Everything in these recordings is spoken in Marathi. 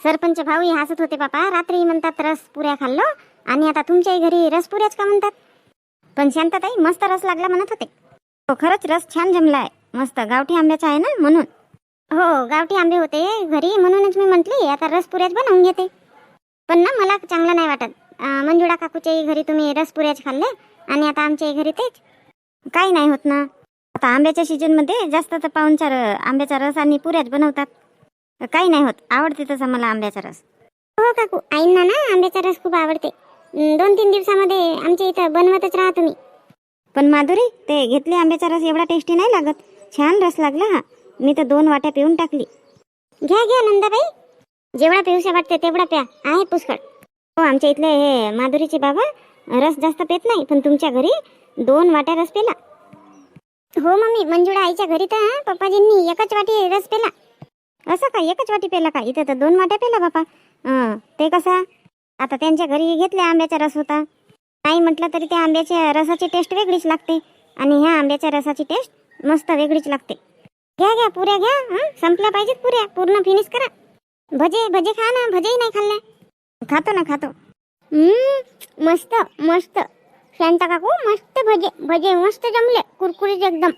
सरपंच भाऊही हसत होते बापा रात्री म्हणतात रस पुऱ्या खाल्लो आणि आता तुमच्याही घरी रस पुऱ्याच का म्हणतात? पण शांतताई मस्त रस लागला म्हणत होते. हो खरंच रस छान जमला आहे मस्त गावठी आंब्याचा आहे ना म्हणून. हो गावठी आंबे होते घरी म्हणूनच मी म्हटली आता रस पुऱ्याच बनवून घेते. पण ना मला चांगलं नाही वाटत. मंजुळा काकूच्याही घरी तुम्ही रस पुऱ्याच खाल्ले आणि आता आमच्याही घरी तेच. काही नाही होत ना. आता आंब्याच्या सीजनमध्ये जास्त तर पाहुणचार आंब्याचा रस आणि पुऱ्याच बनवतात. काही नाही होत. आवडते तसा मला आंब्याचा रस. हो काकू आईंना ना आंब्याचा रस खूप आवडते. दोन तीन दिवसामध्ये आमच्या इथं बनवतच राहा तुम्ही. पण माधुरी ते घेतले आंब्याचा रस एवढा टेस्टी नाही लागत. छान रस लागला हा. मी तर दोन वाट्या पिऊन टाकली. घ्या घ्या नंदाबाई. जेवढा पिऊशा वाटते तेवढा प्या. आहे पुष्कळ. हो आमच्या इथले हे माधुरीचे बाबा रस जास्त पेत नाही पण तुमच्या घरी दोन वाट्या रस पेला. हो मम्मी मंजुळा आईच्या घरी तर पप्पाजींनी एकच वाटी रस पेला. असं का? एकच वाटी पेला का? इथं तर दोन वाट्या पेला बापा. हं, ते कसं? आता त्यांच्या घरी घेतल्या आंब्याचा रस होता. नाही म्हटलं तरी त्या आंब्याच्या रसाची टेस्ट वेगळीच लागते. आणि ह्या आंब्याच्या रसाची टेस्ट मस्त वेगळीच लागते. घ्या घ्या पुऱ्या घ्या हं, संपल्या पाहिजेत पुऱ्या. पूर्ण फिनिश करा. भजे भजे खा ना. भजेही नाही खाल्ल्या. खातो ना खातो. मस्त मस्त. शांता काकू मस्त भजे भजे मस्त जमले. कुरकुरीत एकदम.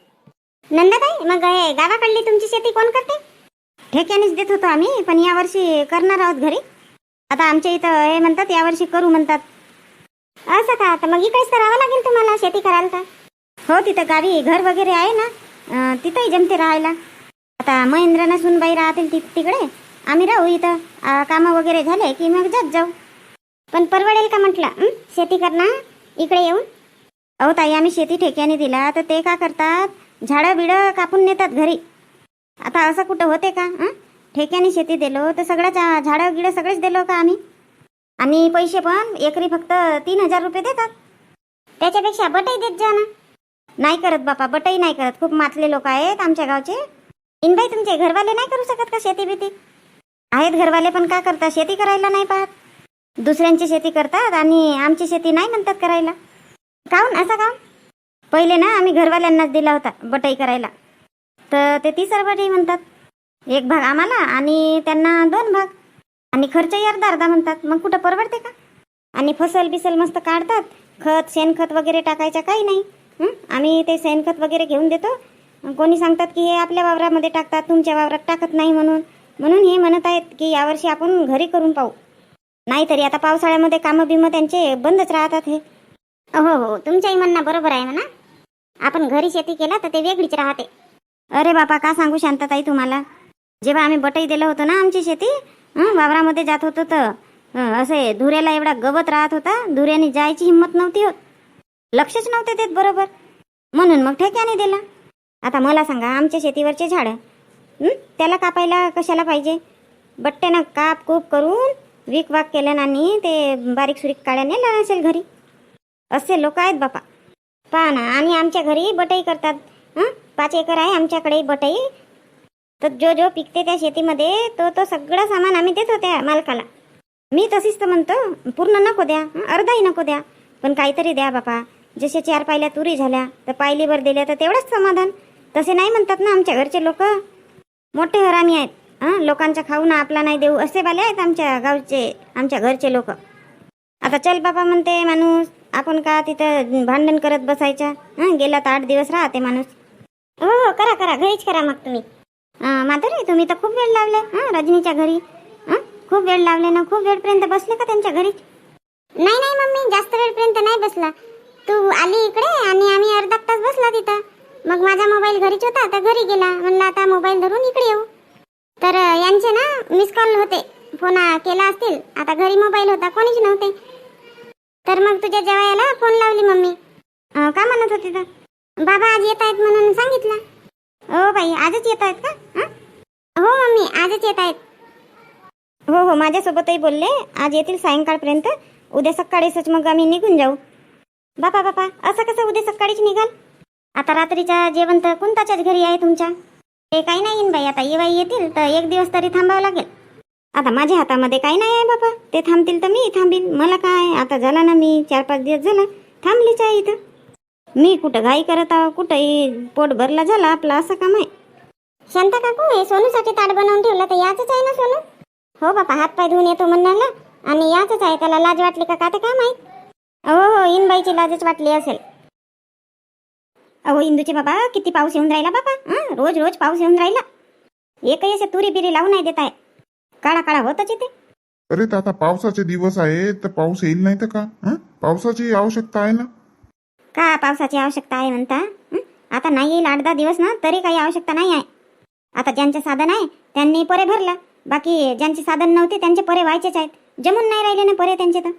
नंदाताई मग हे गावाकडली तुमची शेती कोण करते? ठेक्यानेच देत होतो आम्ही पण यावर्षी करणार आहोत घरी. आता आमच्या इथं हे म्हणतात यावर्षी करू म्हणतात. असं का? तर मग इकडेच करावं लागेल तुम्हाला शेती कराल का? हो तिथं गावी घर वगैरे आहे ना तिथंही जमते राहायला. आता महेंद्रना सुनबाई राहतील ति तिकडे. आम्ही राहू इथं. कामं वगैरे झाले की मग जात जाऊ. पण परवडेल का म्हटलं? शेती करणार? इकडे येऊन? अहो ताई आम्ही शेती ठेक्याने दिला तर ते का करतात? झाडं बिडं कापून नेतात घरी. आता असं कुठं होते का ठेक्याने शेती दिलो तर सगळ्याच झाडं गिडं सगळेच दिलो का आम्ही? आणि पैसे पण एकरी फक्त तीन हजार रुपये देतात. त्याच्यापेक्षा बटही देत जा ना. नाही करत बापा बटई नाही करत. खूप मातले लोक आहेत आमच्या गावचे. इनबाई तुमचे घरवाले नाही करू शकत का शेती बिती? आहेत घरवाले पण का करतात शेती करायला नाही पाहत. दुसऱ्यांची शेती करतात आणि आमची शेती नाही म्हणतात करायला. काहून? असं काहून? पहिले ना आम्ही घरवाल्यांनाच दिला होता बटाई करायला. तर ते तीस बटाई म्हणतात. एक भाग आम्हाला आणि त्यांना दोन भाग. आणि खर्चही अर्धा अर्धा म्हणतात. मग कुठं परवडते का? आणि फसल बिसल मस्त काढतात. खत शेणखत वगैरे टाकायचं काही नाही. आम्ही ते शेणखत वगैरे घेऊन देतो. कोणी सांगतात की हे आपल्या वावरामध्ये टाकतात तुमच्या वावरात टाकत नाही म्हणून. म्हणून हे म्हणत आहेत की यावर्षी आपण घरी करून पाहू. नाहीतरी आता पावसाळ्यामध्ये कामं बिमं त्यांचे बंदच राहतात हे. हो हो तुमच्याही म्हणणं बरोबर आहे म्हणा. आपण घरी शेती केला तर ते वेगळीच राहते. अरे बापा का सांगू शांतताई तुम्हाला? जेव्हा आम्ही बटई दिलं होतं ना आमची शेती वावरामध्ये जात होतो तर असे धुऱ्याला एवढा गवत राहत होता धुऱ्याने जायची हिंमत नव्हती होत. लक्षच नव्हते देत बरोबर. म्हणून मग ठेक्याने दिला. आता मला सांगा आमच्या शेतीवरचे झाडं त्याला कापायला कशाला पाहिजे? बट्ट्यानं काप कूप करून विक वाक केलं आणि ते बारीक सुरीक काळ्या नेला असेल घरी. असे लोक आहेत बापा. पहा ना आणि आमच्या घरी बटई करतात हं पाच एकर आहे आमच्याकडे बटई. तर जो जो पिकते त्या शेतीमध्ये तो तो सगळं सामान आम्ही देतो त्या मालकाला. मी तशीच तर म्हणतो पूर्ण नको द्या अर्धाही नको द्या. पण काहीतरी द्या बापा. जसे चार पायल्या तुरी झाल्या तर पायलीवर दिल्या तर तेवढंच समाधान. तसे नाही म्हणतात ना आमच्या घरचे लोक. मोठे हरामी आहेत हां लोकांचा खाऊ ना आपला नाही देऊ असे बाले आहेत आमच्या गावचे आमच्या घरचे लोक. आता चल बाबा म्हणते माणूस आपण का तिथं भांडण करत बसायच्या हां गेला तर आठ दिवस राहते माणूस. हो हो करा करा घरीच करा मग तुम्ही. माधुरी तुम्ही तर खूप वेळ लावले हां रजनीच्या घरी. हां खूप वेळ लावले ना खूप वेळपर्यंत बसले का त्यांच्या घरी? नाही नाही मम्मी जास्त वेळपर्यंत नाही बसला. तू आली इकडे आणि आम्ही अर्धा तास बसला तिथं. मग माझा मोबाईल घरीच होता तर घरी गेला. म्हणलं आता मोबाईल धरून इकडे येऊ. तर यांचे ना मिस कॉल होते. फोन केला असतील. आता घरी मोबाईल होता कोणीच नव्हते. तर मग तुझ्या जेवायला फोन लावली मम्मी. का म्हणत होती तर? बाबा आज येत आहेत म्हणून सांगितलं. हो बाई आजच येत आहेत का? हो? मम्मी आजच येत आहेत हो हो माझ्यासोबतही बोलले. आज येतील सायंकाळपर्यंत. उद्या सकाळीच मग आम्ही निघून जाऊ. बापा बापा असं कसं उद्या सकाळीच निघाल? आता रात्रीचा जेवण तर कोणताच्याच घरी आहे तुमच्या? ते काही नाही येईन बाई आता येवाई येतील तर एक दिवस तरी थांबावं लागेल. आता माझ्या हातामध्ये काही नाही आहे बापा. ते थांबतील तर मी थांबील मला काय? आता झाला ना मी चार पाच दिवस झाला. थांबलीच आहे इथं. मी कुठं घाई करत आहो कुठंही पोट भरला झाला आपला असं काम आहे शांता काकू हे सोनूसाठी ताट बनवून ठेवलं तर याच आहे ना सोनू? हो बापा हात पाय धुवून येतो म्हणाला आणि याच आहे त्याला लाज वाटली का ते काय माहीत? हो हो इनबाईची लाजच वाटली असेल. अहो इंदूचे बाबा किती पाऊस येऊन राहिला बाबा हं? रोज रोज पाऊस येऊन राहिला. एकही असे तुरी बिरी लावून नाही देत आहे. काळा काळा होतच इथे. अरे तर आता पावसाचे दिवस आहे तर पाऊस येईल नाही तर का? हं? पावसाची आवश्यकता आहे ना? का पावसाची आवश्यकता आहे म्हणता? आता नाही येईल आठ दहा दिवस ना तरी काही आवश्यकता नाही आहे. आता ज्यांचे साधन आहे त्यांनी परे भरला. बाकी ज्यांचे साधन नव्हते त्यांचे परे व्हायचेच आहेत. जमून नाही राहिले ना परे त्यांचे तर?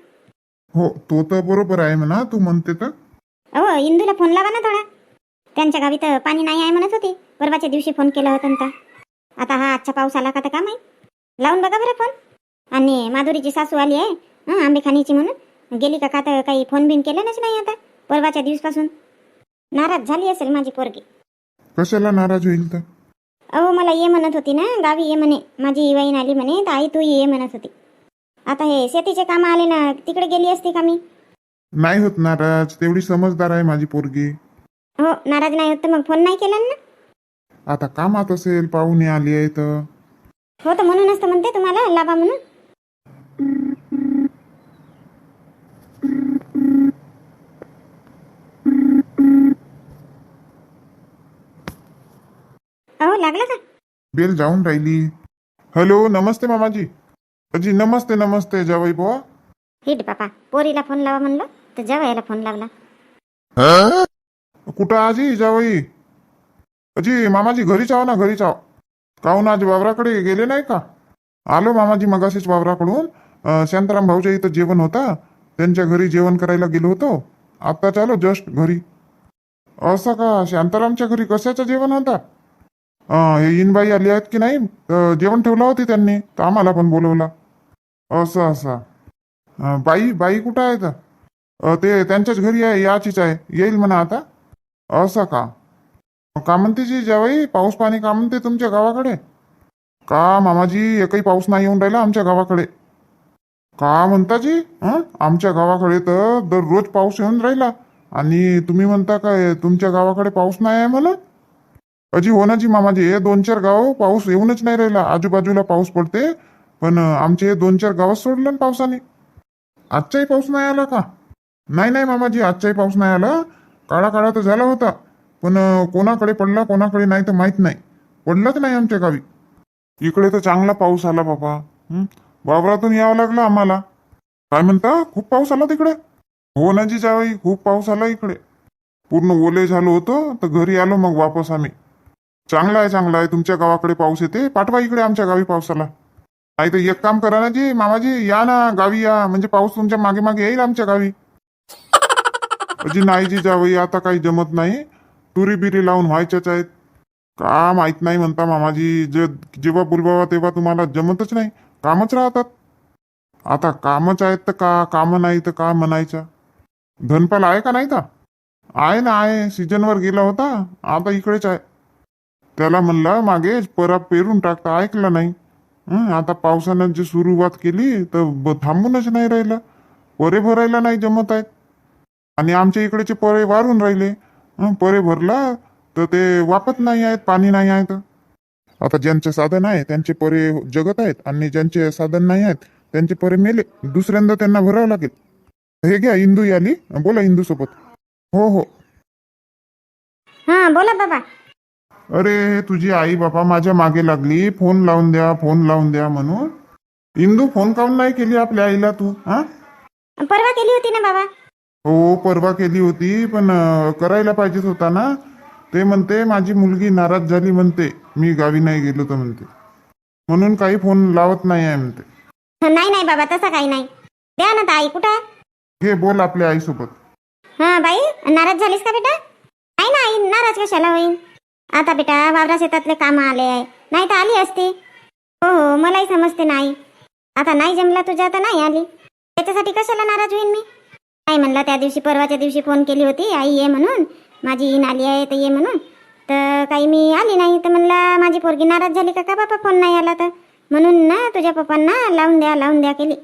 हो तो तर बरोबर आहे म्हणा तू म्हणते तर. अहो इंदूला फोन लावा ना थोडा. त्यांच्या गावी तर पाणी नाही आहे म्हणत होती. परवाच्या दिवशी फोन केला होता ना. आता हा आजचा पाऊस आला का तर का माहीत लावून बघा बरं फोन. आणि माधुरीची सासू आली आहे हं आंबेखानीची म्हणून. गेली का का तर काही फोन बिन केलं नाही आता. परवाच्या दिवसापासून नाराज झाली असेल माझी पोरगी. कशाला नाराज होईल तर? अहो मला ये म्हणत होती ना गावी ये म्हणे. माझी वहीन आली म्हणे तर आई तू ये म्हणत होती. आता हे शेतीचे कामं आले ना तिकडे गेली असती का मी? नाही होत नाराज. तेवढी समजदार आहे माझी पोरगी. हो नाराज नाही होत तर मग फोन नाही केला ना? आता कामात असेल पाहुणे आली आहे तर. हो तर म्हणूनच तर म्हणते तुम्हाला लाभा म्हणून. लागला का? बेल जाऊन राहिली. हॅलो नमस्ते मामाजी. अजी नमस्ते नमस्ते जावई बुवा. हिट बापा पोरीला फोन लावा म्हणलं तर जेवायला फोन लावला. कुठं आजी जावई? अजी मामाजी घरीच आहो ना घरीच आहो. काहून आज वावराकडे गेले नाही का? आलो मामाजी मगाशीच वावराकडून. अं, शांताराम भाऊच्या इथं जेवण होता. त्यांच्या घरी जेवण करायला गेलो होतो. आता चालो जस्ट घरी. असं का? शांतारामच्या घरी कशाचं जेवण होता? हे इनबाई आली आहेत की नाही? तर जेवण ठेवलं होते त्यांनी. तर आम्हाला पण बोलवला. असं असं. बाई बाई कुठं आहे तर ते त्यांच्याच घरी आहे याचीच आहे. येईल म्हणा आता. असं का? का म्हणते जी जेवाई? पाऊस पाणी का म्हणते तुमच्या गावाकडे? का मामाजी एकही पाऊस नाही येऊन राहिला आमच्या गावाकडे? का म्हणता जी? हां आमच्या गावाकडे तर दररोज पाऊस येऊन राहिला. आणि तुम्ही म्हणता काय तुमच्या गावाकडे पाऊस नाही आहे म्हणून? अजी हो ना जी मामाजी हे दोन चार गाव पाऊस येऊनच नाही राहिला. आजूबाजूला पाऊस पडते पण आमचे हे दोन चार गावात सोडलं ना पावसाने. आजचाही पाऊस नाही आला का? नाही नाही मामाजी आजचाही पाऊस नाही आला. काळा काळा तर झाला होता पण कोणाकडे पडला कोणाकडे नाही तर माहीत नाही. पडलाच नाही आमच्या गावी. इकडे तर चांगला पाऊस आला बाबा. वावरातून यावं लागलं आम्हाला. काय म्हणता? खूप पाऊस आला तिकडे. हो ना जी जावई खूप पाऊस आला इकडे. पूर्ण ओले झालो होतो तर घरी आलो मग वापस आम्ही. चांगला आहे चांगला आहे. तुमच्या गावाकडे पाऊस येते. पाठवा इकडे आमच्या गावी पावसाला. नाही तर एक काम करा ना जी मामाजी या ना गावी या. म्हणजे पाऊस तुमच्या मागे मागे येईल आमच्या गावी. अजी नाही जी जावई आता काही जमत नाही. तुरी बिरी लावून व्हायच्याच आहेत. का माहीत नाही म्हणता मामाजी. जे जेव्हा बोलवावा तेव्हा तुम्हाला जमतच नाही. कामच राहतात. आता कामच आहेत तर का? कामं नाही तर का म्हणायचं धनपाल आहे का नाही का आहे ना आहे. सीजनवर गेला होता. आता इकडेच आहे. त्याला म्हणलं मागे परा पेरून टाकता ऐकलं नाही. हं, आता पावसानं जी सुरुवात केली तर ब- थांबूनच नाही राहिलं. परे भरायला नाही जमत आहेत. आणि आमच्या इकडेचे परे वारून राहिले. हं, परे भरला तर ते वापत नाही आहेत पाणी नाही आहे तर. आता ज्यांचे साधन आहे त्यांचे परे जगत आहेत. आणि ज्यांचे साधन नाही आहेत त्यांचे परे मेले. दुसऱ्यांदा त्यांना भरावं लागेल. हे घ्या इंदू आली बोला इंदू सोबत हो हो. हा बोला बाबा. अरे तुझी आई बाबा माझ्या मागे लागली. फोन लावून द्या फोन लावून द्या म्हणून. इंदू फोन काऊन नाही केली आपल्या आईला तू हा? परवा केली होती ना बाबा. हो परवा केली होती पण अं, करायला पाहिजेच होता ना. ते म्हणते माझी मुलगी नाराज झाली म्हणते. मी गावी नाही गेलो तर म्हणते. म्हणून काही फोन लावत नाही आहे म्हणते. नाही नाही बाबा तसं काही नाही. द्या ना ताई कुठं? आहे? घे बोल आपल्या आईसोबत. हा बाई नाराज झालीस का बेटा? नाही ना आई नाराज कशाला होईन? आता बेटा वावरा शेतातले काम आले आहे. नाही तर आली असती. हो हो मलाही समजते नाही. आता नाही जमला तुझ्या तर नाही आली. त्याच्यासाठी कशाला नाराज होईन मी? नाही म्हणला त्या दिवशी परवाच्या दिवशी फोन केली होती आई ये म्हणून. माझी इन आली आहे तर ये म्हणून. तर काही मी आली नाही तर म्हणला माझी पोरगी नाराज झाली का? का बापा फोन नाही आला तर? म्हणून ना तुझ्या पप्पांना लावून द्या लावून द्या केली.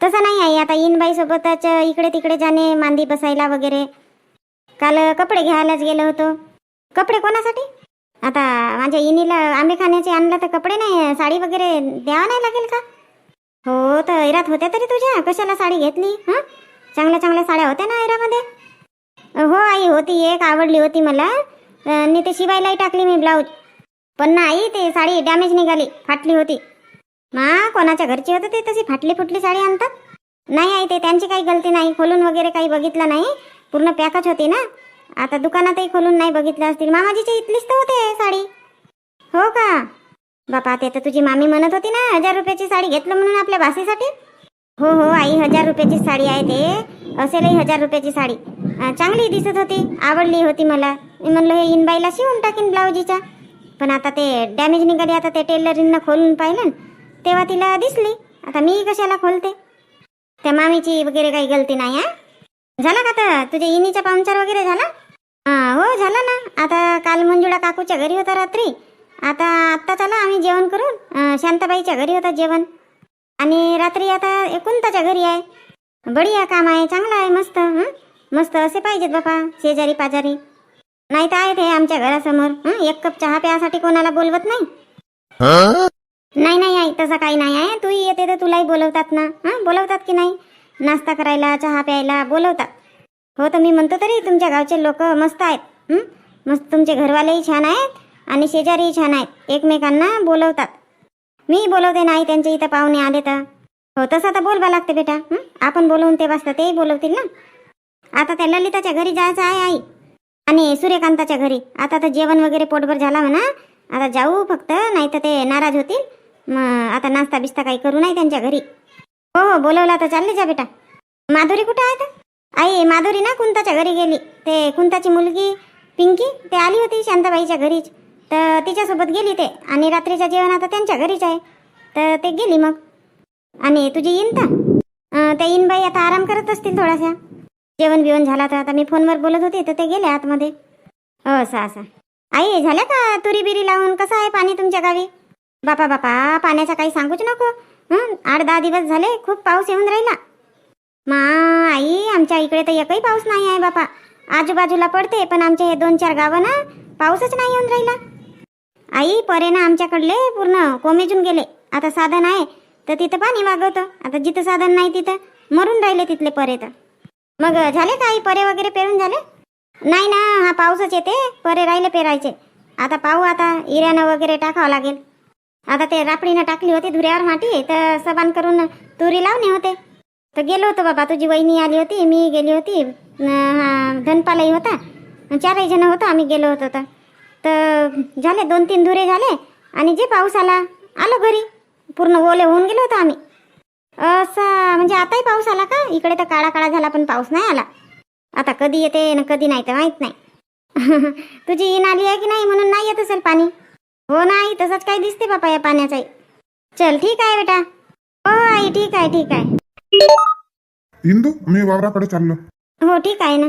तसं नाही आहे आता इनबाई बाईसोबतच इकडे तिकडे जाणे मांदी बसायला वगैरे. काल कपडे घ्यायलाच गेलो होतो. कपडे कोणासाठी? आता माझ्या इनीला आंबे खाण्याचे आणलं तर कपडे नाही साडी वगैरे द्यावं नाही लागेल का? हो तर ऐरात होत्या तरी तुझ्या? कशाला साडी घेतली हां? चांगल्या चांगल्या साड्या होत्या ना ऐरामध्ये हो आई होती एक आवडली होती मला. मी ते शिवायलाही टाकली मी ब्लाऊज. पण ना आई ते साडी डॅमेज निघाली फाटली होती. मा कोणाच्या घरची होतं ते? तशी फाटली फुटली साडी आणतात? नाही आई ते त्यांची काही गलती नाही खोलून वगैरे काही बघितलं नाही. पूर्ण पॅकच होती ना? आता दुकानातही खोलून नाही बघितलं असतील. मामाजीच्या इथलीच तर होते साडी. हो का? बापा ते तर तुझी मामी म्हणत होती ना हजार रुपयाची साडी घेतलं म्हणून आपल्या भाषेसाठी हो हो आई हजार रुपयाची साडी आहे ते. असेलही हजार रुपयाची साडी. चांगली दिसत होती आवडली होती मला. मी म्हणलं हे इनबाईला शिवून टाकीन ब्लाऊजीचा पण आता ते डॅमेज निघाली आता ते टेलरिंगनं खोलून पाहिलं. तेव्हा तिला दिसली. आता मी कशाला खोलते? त्या मामीची वगैरे काही गलती नाही हा? झाला का तर तुझ्या इनीचा पाहुणचार वगैरे झाला? हा हो झालं ना. आता काल मंजुळा काकूच्या घरी होता रात्री. आता आत्ता चला आम्ही जेवण करून शांताबाईच्या घरी होता जेवण. आणि रात्री आता एकुंताच्या घरी आहे. बढिया काम आहे चांगलं आहे मस्त हं? मस्त असे पाहिजेत बापा शेजारी पाजारी. नाही तर आहेत हे आमच्या घरासमोर. एक कप चहा प्यासाठी कोणाला बोलवत नाही. नाही नाही आई तसं काही नाही आहे तूही येते तर तुलाही बोलवतात ना. हां बोलवतात की नाही? नाश्ता करायला चहा प्यायला बोलवतात. हो तर मी म्हणतो तरी तुमच्या गावचे लोक मस्त आहेत मस्त तुमचे घरवालेही छान आहेत आणि शेजारीही छान आहेत. एकमेकांना बोलवतात. मी बोलवते नाही त्यांच्या इथं पाहुणे आले तर. हो तसं तर बोलवा लागते बेटा आपण बोलवून ते वाजता तेही बोलवतील ना? आता त्या ललिताच्या घरी जायचं आहे आई. आणि सूर्यकांताच्या घरी. आता तर जेवण वगैरे पोटभर झाला म्हणा. आता जाऊ फक्त नाही तर ते नाराज होतील. मग आता नाश्ता बिस्ता काही करू नाही त्यांच्या घरी. हो हो बोलवला तर चालले जा बेटा. माधुरी कुठं आहे तर? आई माधुरी ना कुंताच्या घरी गेली. ते कुंताची मुलगी पिंकी ते आली होती शांताबाईच्या घरीच. तर तिच्यासोबत गेली ते. आणि रात्रीचं जेवण आता त्यांच्या घरीच आहे. तर ते गेली मग. आणि तुझी येईन तर? त्या येईनबाई आता आराम करत असतील थोडासा. जेवण बिवण झाला तर आता मी फोनवर बोलत होते तर ते गेले आतमध्ये. हो असं असं आई झाल्या का तुरी बिरी लावून? कसं आहे पाणी तुमच्या गावी? बापा बापा पाण्याचा काही सांगूच नको. आठ दहा दिवस झाले खूप पाऊस येऊन राहिला. मा आई आमच्या इकडे तर एकही पाऊस नाही आहे बापा. आजूबाजूला पडते पण आमच्या हे दोन चार गावं ना पाऊसच नाही येऊन राहिला. आई परे ना आमच्याकडले पूर्ण कोमेजून गेले. आता साधन आहे तर तिथं पाणी मागवतं. आता जिथं साधन नाही तिथं मरून राहिले तिथले परे तर. मग झाले का आई परे वगैरे पेरून झाले? नाही ना हा पाऊसच येते परे राहिले पेरायचे. आता पाहू आता इऱ्यानं वगैरे टाकावं लागेल. आता ते रापडीनं टाकली होती धुऱ्यावर माटी तर सबान करून तुरी लावणे होते. तर गेलो होतो बाबा. तुझी वहिनी आली होती मी गेली होती. धनपालाही होता. चारही जण होतो आम्ही गेलो होतो तर. तर झाले दोन तीन धुरे झाले आणि जे पाऊस आला आलो घरी. पूर्ण ओले होऊन गेलो होतो आम्ही. असा म्हणजे आताही पाऊस आला का? इकडे तर काळा काळा झाला पण पाऊस नाही आला. आता कधी येते ना कधी नाही तर माहीत नाही. तुझी इन आली आहे की नाही म्हणून नाही येत असेल पाणी? हो नाही. तसंच काही दिसते बापा या पाण्याचाही. चल ठीक आहे बेटा. हो आई ठीक आहे ठीक आहे. इंदू मी वावराकडे चाललो. हो ठीक आहे ना.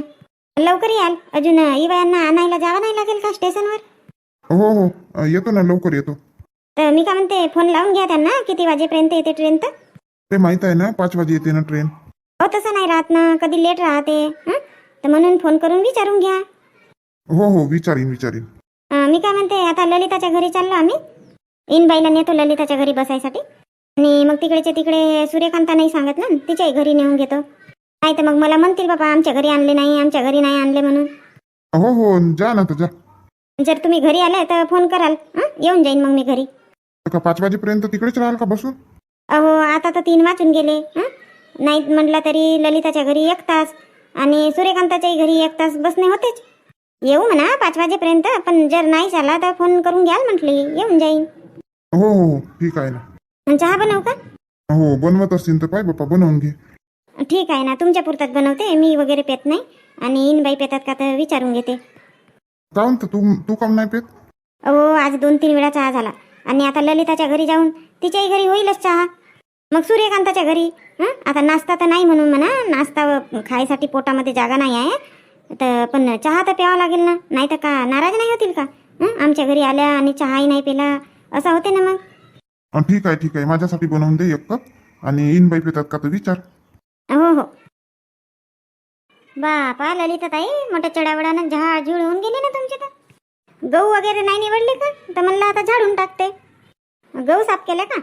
लवकर याल. अजून इवायांना आणायला जावं नाही लागेल का स्टेशनवर? हो हो. अ, येतो ना लवकर येतो. तर मी काय म्हणते फोन लावून घ्या त्यांना. किती वाजेपर्यंत येते ट्रेन तर ते माहीत आहे ना पाच वाजे येते ना ट्रेन हो तसं नाही राहत ना. कधी लेट राहते. हं? तर म्हणून फोन करून विचारून घ्या. हो हो. विचारीन विचारीन. अं, मी काय म्हणते आता ललिताच्या घरी चाललो आम्ही. इनबाईला नेतो ललिताच्या घरी बसायसाठी. आणि मग तिकडेचे तिकडे सूर्यकांता नाही सांगत ना? तिच्याही घरी नेऊन घेतो. नाही तर मग मला म्हणतील बाबा आमच्या घरी आणले नाही आमच्या घरी नाही आणले म्हणून. हो हो जा ना जा. जर तुम्ही घरी आले तर फोन कराल. हं? येऊन जाईन मग मी घरी. का पाच वाजेपर्यंत तिकडेच राहाल का बसून? अहो आता तर तीन वाजून गेले. हं? नाही म्हटलं तरी ललिताच्या घरी एक तास आणि सूर्यकांताच्याही घरी एक तास बसणे होतेच. येऊ म्हणा पाच वाजेपर्यंत पण जर नाही झाला तर फोन करून घ्याल म्हटली. येऊन जाईन. हो हो हो ठीक आहे ना. चहा बनवू का? हो बनवत असतील तर पाय बापा बनवून घे. ठीक आहे ना तुमच्या पुरतात बनवते मी वगैरे पेत नाही. आणि इनबाई पेतात का तर विचारून घेते. काऊन तर तू तू काम नाही पेत? अहो आज दोन तीन वेळा चहा झाला. आणि आता ललिताच्या घरी जाऊन तिच्याही घरी होईलच चहा. मग सूर्यकांताच्या घरी हं? आता नाश्ता तर नाही म्हणून म्हणा नाश्ता व खायसाठी पोटामध्ये जागा नाही आहे. तर पण चहा तर प्यावा लागेल ना नाही तर का नाराज नाही होतील का? हं? आमच्या घरी आल्या आणि चहाही नाही पिला असं होते ना मग? ठीक आहे ठीक आहे. माझ्यासाठी बनवून दे एक कप आणि इन बाई पितात का तर विचार. हो हो. बापा ललिता ताई. मोठ्या चढावडानं झाड झुड होऊन गेले ना तुमचे तर. गहू वगैरे नाही निवडले का? तर म्हणलं आता झाडून टाकते. गहू साफ केले का?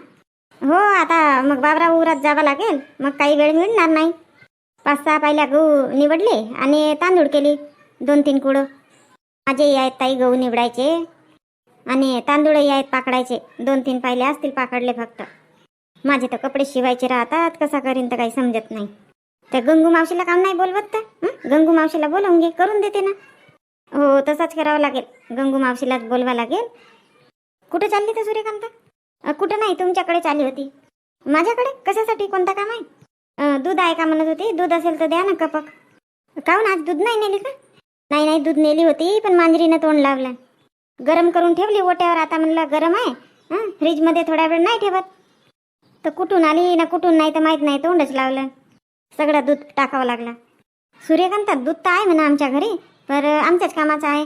हो आता मग बाबरा उरात जावं लागेल. मग काही वेळ मिळणार नाही. पाच सहा पहिल्या गहू निवडले आणि तांदूळ केली. दोन तीन कुडं. माझेही आहेत ताई गहू निवडायचे. आणि तांदूळही आहेत पाकडायचे. दोन तीन पायले असतील पाकडले फक्त. माझे तर कपडे शिवायचे राहतात. कसा करीन तर काही समजत नाही. तर गंगू मावशीला काम नाही बोलवत तर गंगू मावशीला बोलवून घे. करून देते ना. हो तसाच करावं लागेल. गंगू मावशीलाच बोलवा लागेल. कुठे चालली तर सूर्यकांता? कुठं नाही. तुमच्याकडे चालली होती. माझ्याकडे? कशासाठी? कोणता काम आहे? दूध आहे का म्हणत होती? दूध असेल तर द्या ना कपक. काहून? आज दूध नाही नेली का? नाही नाही दूध नेली होती पण मांजरीनं तोंड लावलं. गरम करून ठेवली ओट्यावर. आता म्हणलं गरम आहे. हां फ्रीजमध्ये थोडा वेळ नाही ठेवत. तर कुठून आली ना कुठून नाही तर माहीत नाही तोंडच लावलं. सगळं दूध टाकावं लागला. सूर्यकांतात दूध तर आहे म्हणा आमच्या घरी पर आमच्याच कामाचं आहे.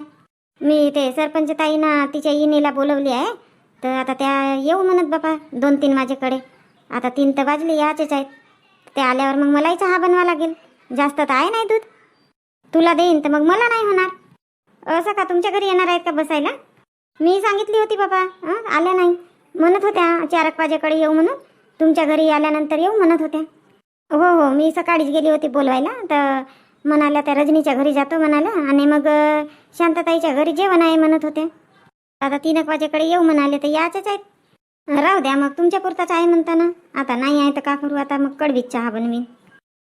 मी ते सरपंच ताईनं तिच्या इनेला बोलवली आहे. तर आता त्या येऊ म्हणत बापा दोन तीन माझ्याकडे आता तीन तर वाजली याचेच आहेत. ते आल्यावर मग मलाही चहा बनवा लागेल. जास्त तर आहे नाही दूध. तुला देईन तर मग मला नाही होणार. असं का तुमच्या घरी येणार आहेत का बसायला? मी सांगितली होती बाबा. हं, आल्या नाही. म्हणत होत्या चार एक वाजेकडे येऊ म्हणून. तुमच्या घरी आल्यानंतर येऊ म्हणत होत्या. हो हो. मी सकाळीच गेली होती बोलवायला. तर म्हणाल्या त्या रजनीच्या घरी जातो म्हणाल्या. आणि मग शांतताईच्या घरी जेवण आहे म्हणत होते आता तीन एक वाजेकडे येऊ म्हणाले तर याचेच आहेत. राहू द्या मग तुमच्या पुरताच आहे म्हणताना. आता नाही आहे तर का करू आता? मग कडवीत चहा बनवीन.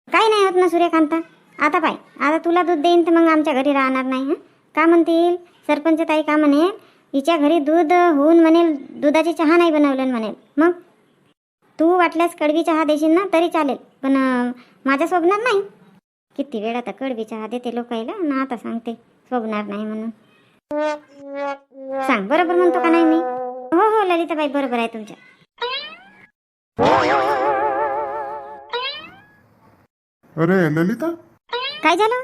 काही नाही होत ना सूर्यकांता. आता पाय. आता तुला दूध देईन तर मग आमच्या घरी राहणार नाही हां? का म्हणतील? सरपंच ताई का म्हणेल? हिच्या घरी दूध होऊन म्हणेल दुधाची चहा नाही बनवलं म्हणेल. मग? तू वाटल्यास कडवी चहा देशील ना तरी चालेल. पण माझ्या स्वप्नात नाही. किती वेळ आता कडवी चहा देते लोकायला ना आता सांगते. स्वप्नार नाही म्हणून. सांग बरोबर म्हणतो का नाही मी? हो हो ललिताबाई बरोबर आहे तुमच्या. अरे ललिता? काय झालं?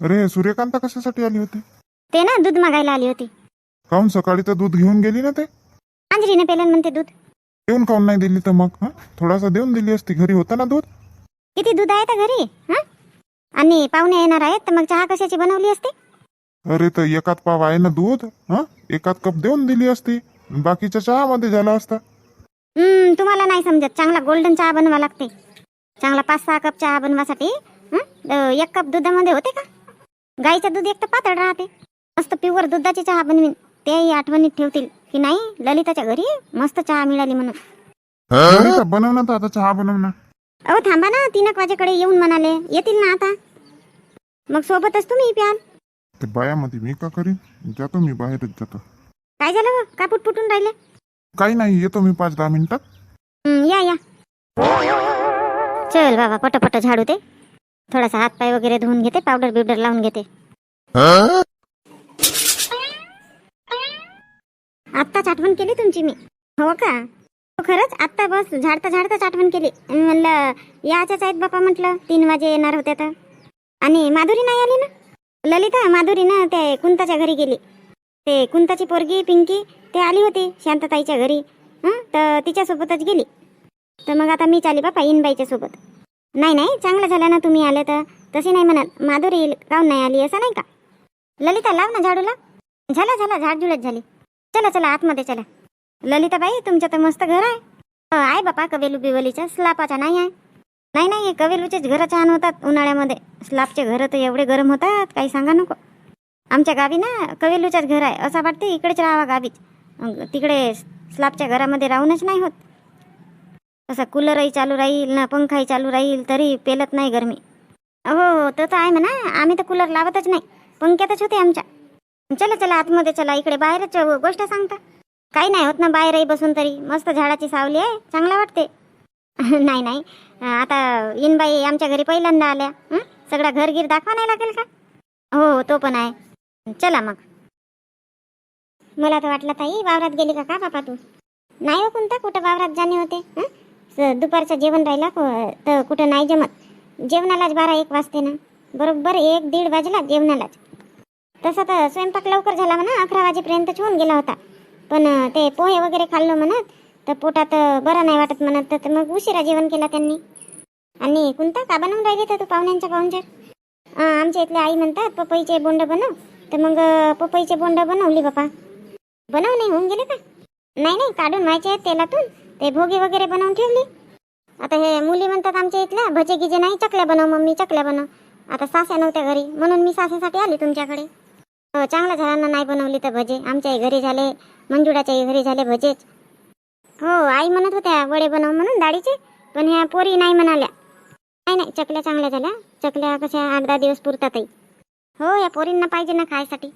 अरे सूर्यकांता कशासाठी आली होती? ते ना दूध मागायला आली होती. काहून सकाळी तर दूध घेऊन गेली ना ते. अंजलीने पेलन म्हणते दूध. देऊन काहून नाही दिली तर मग हा? थोडासा देऊन दिली असती. घरी होता ना दूध? किती दूध आहे तर घरी हा? आणि पाहुणे येणार आहेत तर मग चहा कशाची बनवली असते? अरे तर एकात पाव आहे ना दूध हा? एकात कप देऊन दिली असती. बाकीच्या चहामध्ये झाला असता. हम्म, तुम्हाला नाही समजत. चांगला गोल्डन चहा बनवा लागते. चांगला पाच सहा कप चहा बनवासाठी हं? अं, एक कप दुधामध्ये होते का? गाईचं दूध एक तर पातळ राहते. मस्त प्युअर दुधाची चहा बनवीन. तेही आठवणीत ठेवतील की नाही? ललिताच्या घरी मस्त चहा मिळाली म्हणून. ललिता बनव ना तर आता चहा बनव ना. अहो थांबा ना. तीन एक वाजेकडे येऊन म्हणाले. येतील ना आता. मग सोबतच तुम्ही प्याल. ते बायामध्ये मी का करीन? जातो मी बाहेरच जातो. काय झालं हो? का पुटपुटून राहिले? काही नाही येतो मी पाच दहा मिनिटात. हं, या या. चल बाबा पटपट झाडू ते. थोडासा हात पाय वगैरे धुवून घेते पावडर बिवडर लावून घेते. आत्ताच आठवण केली तुमची मी. हो का? हो खरंच? आत्ता बस झाडता झाडताच आठवण केली. म्हणलं याच्याच आहेत बापा म्हटलं तीन वाजे येणार होत्या तर. आणि माधुरी नाही आली ना? ललिता माधुरी ना ते कुंताच्या घरी गेली. ते कुंताची पोरगी पिंकी ते आली होती शांतताईच्या घरी. हं? तर तिच्यासोबतच गेली. तर मग आता मीच आली बापा इनबाईच्या सोबत. नाही नाही चांगलं झालं ना तुम्ही आले तर. तसे नाही म्हणत माधुरी काऊन काहून नाही आली असं नाही का? ललिता लाव ना झाडूला. झाला झाला झाडझुडच झाली. चला चला आतमध्ये चला. ललिताबाई तुमच्या तर मस्त घर आहे. हो, आहे बापा कवेलू बिवलीच्या स्लापाच्या नाही आहे. नाही नाही कवेलूचेच घरं छान होतात उन्हाळ्यामध्ये. स्लापचे घरं तर एवढे गरम होतात काही सांगा नको. आमच्या गावी ना कवेलूच्याच घर आहे. असं वाटते इकडेच राहावा गावीच. तिकडे स्लाबच्या घरामध्ये राहूनच नाही होत. तसं कूलरही चालू राहील ना पंखाही चालू राहील तरी पेलत नाही गरमी. हो हो तर आहे म्हणा. आम्ही तर कूलर लावतच नाही. पंख्यातच होते आमच्या. चला चला आतमध्ये चला इकडे बाहेरच हो, गोष्ट सांगता. काही नाही होत ना बाहेरही बसून तरी. मस्त झाडाची सावली आहे चांगला वाटते नाही नाही. आता इनबाई आमच्या घरी पहिल्यांदा आल्या. हं? सगळा घरगीर दाखवा नाही लागेल का? हो, हो तो पण आहे. चला मग. मला तर वाटलं ताई वावरात गेली का का बापा तू? नाही हो कोणता कुठं वावरात जाणे होते? दुपारचं जेवण राहिला तर कुठं नाही जमत. जेवणालाच बारा एक वाजते ना. बरोबर एक दीड वाजला जेवणालाच. तसं तर स्वयंपाक लवकर झाला म्हणा अकरा वाजेपर्यंत होऊन गेला होता. पण ते पोहे वगैरे खाल्लो म्हणत तर पोटात बरं नाही वाटत म्हणत तर- तर मग उशिरा जेवण केला त्यांनी. आणि कोणता का बनवून राहिली तर तू पाहुण्यांच्या पाहुणचार? आमच्या इथल्या आई म्हणतात पपईचे बोंड बनव. तर मग पपईचे बोंड बनवली बापा. बनव नाही होऊन गेले का? नाही नाही काढून व्हायचे आहेत तेलातून. ते भोगी वगैरे बनवून ठेवली. आता हे मुली म्हणतात आमच्या इथल्या भजे गिजे नाही चकल्या बनव मम्मी चकल्या बनव. आता सास्या नव्हत्या घरी म्हणून मी सासेसाठी आली तुमच्याकडे. चांगलं झाडांना नाही बनवली तर भजे. आमच्याही घरी झाले मंजुळाच्याही घरी झाले भजेच. हो आई म्हणत होत्या वडे बनव म्हणून डाळीचे पण ह्या पोरी नाही म्हणाल्या. नाही नाही चकल्या चांगल्या झाल्या. चकल्या कशा आठ दहा दिवस पुरतातही हो या पोरींना पाहिजे ना खायसाठी.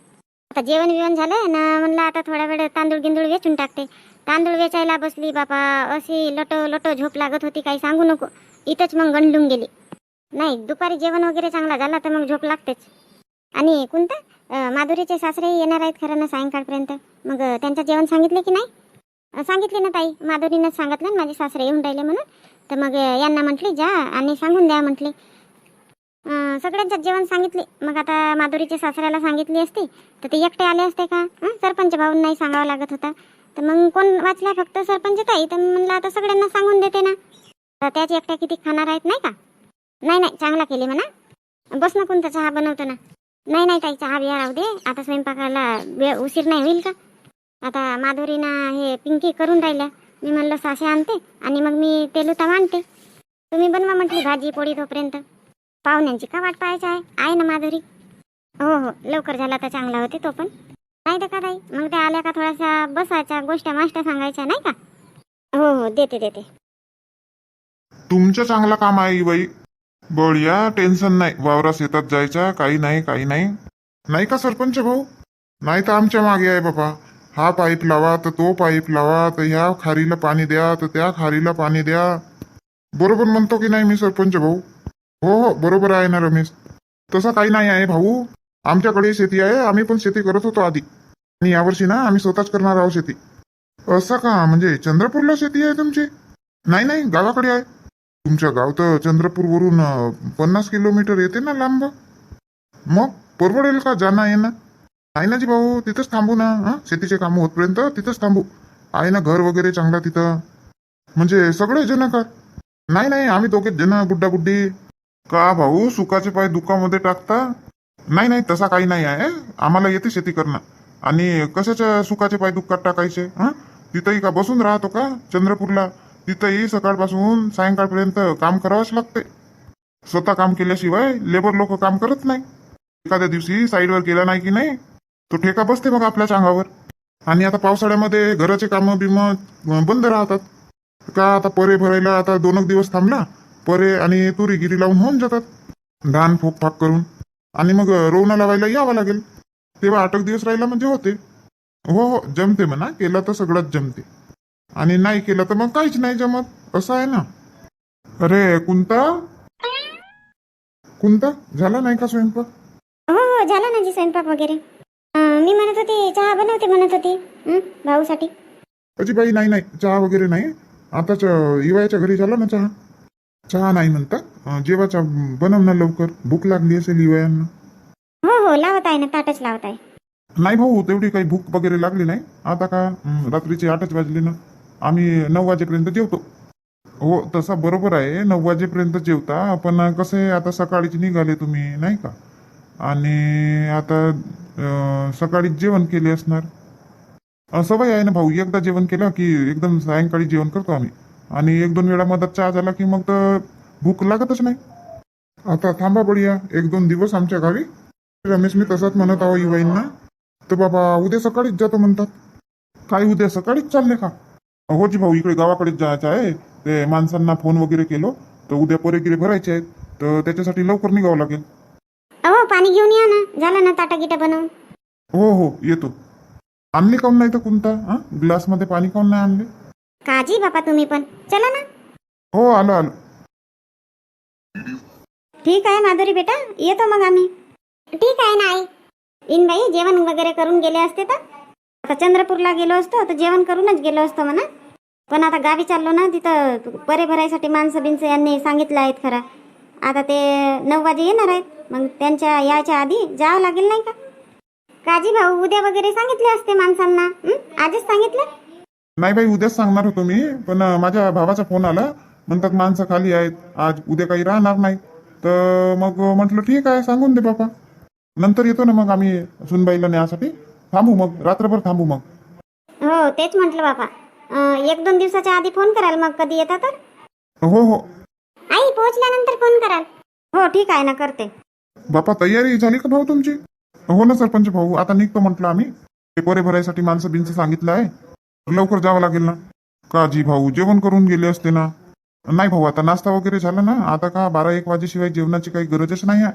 आता जेवण बिवण झालं ना म्हणलं आता थोडा वेळ तांदूळ गिंदूळ वेचून टाकते. तांदूळ वेचायला बसली बापा अशी लटो लटो झोप लागत होती काही सांगू नको. इथंच मग गंडून गेली. नाही दुपारी जेवण वगैरे चांगला झाला तर मग झोप लागतेच. आणि कोणतं माधुरीचे सासरे येणार आहेत खरं ना सायंकाळपर्यंत. मग त्यांचं जेवण सांगितले की नाही? सांगितले ना ताई. माधुरीनंच सांगितलं ना माझे सासरे येऊन राहिले म्हणून. तर मग यांना म्हटली जा आणि सांगून द्या म्हटले. अं, सगळ्यांच्याच जेवण सांगितले. मग आता माधुरीच्या सासऱ्याला सांगितली असती तर ते एकटे आले असते का? सरपंच भाऊन नाही सांगावं लागत होता. तर मग कोण वाचला फक्त सरपंच ताई? तर म्हणलं आता सगळ्यांना सांगून देते ना. तर त्याच एकट्या किती खाणार आहेत नाही का? नाही नाही चांगला केली म्हणा. बस ना कोणता चहा बनवतो ना. नाही नाही ताई चहा बिया राहू दे. आता स्वयंपाकाला वेळ उशीर नाही होईल का? आता माधुरीनं हे पिंकी करून राहिल्या. मी म्हणलं सासे आणते आणि मग मी तेलुता आणते तुम्ही बनवा म्हटली भाजी पोळी तोपर्यंत. पाहुण्यांची का वाट पाहायची आहे? आहे ना माधुरी? हो हो लवकर झाला तर चांगला होते तो पण. नाही तर का ताई? मग त्या आल्या का थोड्याशा बसायच्या गोष्ट माष्ट्या सांगायच्या नाही का? हो हो देते देते. तुमचं चांगलं काम आहे बाई. बढिया टेन्शन नाही. वावरा शेतात जायचा काही नाही काही नाही. नाही का सरपंच भाऊ? नाही तर आमच्या मागे आहे बाबा. हा पाईप लावा तर तो पाईप लावा तर ह्या खारीला पाणी द्या तर त्या खारीला पाणी द्या. बरोबर म्हणतो की नाही मी सरपंच भाऊ? हो हो बरोबर आहे ना रमेश. तसं काही नाही आहे भाऊ. आमच्याकडे शेती आहे आम्ही पण शेती करत होतो आधी. आणि यावर्षी ना आम्ही स्वतःच करणार आहोत शेती. असं का म्हणजे चंद्रपूरला शेती आहे तुमची? नाही नाही गावाकडे आहे. तुमचं गाव तर चंद्रपूरवरून अं, पन्नास किलोमीटर येते ना लांब? मग परवडेल का? जाणं येणं? आहे ना जी भाऊ तिथंच थांबू ना हं? शेतीचे कामं होतपर्यंत तिथंच थांबू. आहे ना घर वगैरे चांगला तिथं. म्हणजे सगळे जण का? नाही नाही आम्ही दोघेच जण गुड्डा गुड्डी का भाऊ सुखाचे पाय दुःखामध्ये टाकता? नाही नाही तसा काही नाही आहे आम्हाला येते शेती करणं. आणि कशाच्या सुखाचे पाय दुःखात टाकायचे हा तिथंही का बसून राहतो का चंद्रपूरला? तिथंही सकाळपासून सायंकाळपर्यंत काम करावंच लागते. स्वतः काम केल्याशिवाय लेबर लोक काम करत नाही. एखाद्या दिवशी साईडवर गेला नाही की नाही तो ठेका बसते मग आपल्याच अंगावर आणि आता पावसाळ्यामध्ये घराचे कामं बिमं बंद राहतात. का आता परे भरायला आता दोन एक दिवस थांबला परे आणि तुरी गिरी लावून होऊन जातात. धान फोक फाक करून. आणि मग रोवणं लावायला यावं लागेल. तेव्हा आठ एक दिवस राहिला म्हणजे होते. हो हो जमते म्हणा केलं तर सगळंच जमते. आणि नाही केलं तर मग काहीच नाही जमत. असं आहे ना? अरे कुंता? कुंता झाला नाही का स्वयंपाक? हो हो झाला ना जी स्वयंपाक वगैरे. अं, मी म्हणत होती चहा बनवते म्हणत होती. हं, भाऊसाठी. अजी बाई नाही नाही चहा वगैरे नाही. आताच इवायच्या घरी झाला ना चहा? चहा नाही म्हणता अं, जेवाचा बनव ना लवकर. भूक लागली असेल इवायांना. हो हो लावत आहे ना ताटच लावत आहे. नाही भाऊ तेवढी काही भूक वगैरे लागली नाही. आता का हं, रात्रीचे आठच वाजले ना. आम्ही नऊ वाजेपर्यंत जेवतो. हो तसा बरोबर आहे. नऊ वाजेपर्यंत जेवता पण कसं आहे आता सकाळीच निघाले तुम्ही नाही का? आणि आता सकाळीच जेवण केले असणार. सवय आहे ना भाऊ एकदा जेवण केलं की एकदम सायंकाळी जेवण करतो आम्ही. आणि एक दोन वेळा मदत चहा झाला की मग तर भूक लागतच नाही. आता थांबा बढिया एक दोन दिवस आमच्या गावी रमेश मी तसाच म्हणत आहो युवाईंना तर बाबा उद्या सकाळीच जातो म्हणतात. काय उद्या सकाळीच चालले का? हो जी भाऊ इकडे गावाकडेच जायचं आहे ते माणसांना फोन वगैरे केलो तर उद्या पोरेगिरे भरायचे आहेत तर त्याच्यासाठी लवकर निघावं लागेल. अहो पाणी घेऊन या ना झालं ना ताटा गिटा बनवून. हो हो येतो. आणले काऊन नाही तर कोणता हा? ग्लासमध्ये पाणी काऊन नाही आणले? काजी बापा तुम्ही पण. चला ना. हो आलो आलो. ठीक आहे माधुरी बेटा. येतो मग आम्ही. ठीक आहे ना आई. इन बाई जेवण वगैरे करून गेले असते तर? आता चंद्रपूरला गेलो असतो तर जेवण करूनच गेलो असतो म्हणा. पण आता गावी चाललो ना तिथं परे भरायसाठी माणसं बिनसं यांनी सांगितलं आहेत खरं. आता ते नऊ वाजे येणार आहेत मग त्यांच्या यायच्या आधी जावं लागेल नाही का? काजी भाऊ उद्या वगैरे सांगितले असते माणसांना आजच सांगितलं? नाही बाई उद्याच सांगणार होतो मी पण माझ्या भावाचा फोन आला. म्हणतात माणसं खाली आहेत आज उद्या काही राहणार नाही तर मग म्हटलं ठीक आहे सांगून दे बापा. नंतर येतो ना मग आम्ही सुनबाईला न्यासाठी थांबू मग रात्रभर थांबू मग. हो तेच म्हटलं बाबा. अं, एक दोन दिवसाच्या आधी फोन कराल मग कधी येता तर? हो हो. आई पोहोचल्यानंतर फोन कराल. हो ठीक आहे ना करते. बापा तयारी झाली का भाऊ तुमची? हो ना सरपंच भाऊ आता निघतो म्हटलं आम्ही. पेपरे भरायसाठी माणसं बिनचं सांगितलं आहे. लवकर जावं लागेल ना. का जी भाऊ जेवण करून गेले असते ना. नाही भाऊ आता नाश्ता वगैरे झाला ना. आता का बारा एक वाजेशिवाय जेवणाची काही गरजच नाही आहे.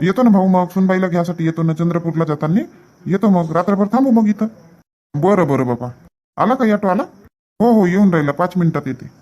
येतो ना भाऊ मग सुनबाईला घ्यासाठी येतो ना चंद्रपूरला जाताना. येतो मग रात्रभर थांबू मग इथं. बरं बरं बाबा. आला का ऑटो आला हो हो येऊन राहिला. पाच मिनिटात येते.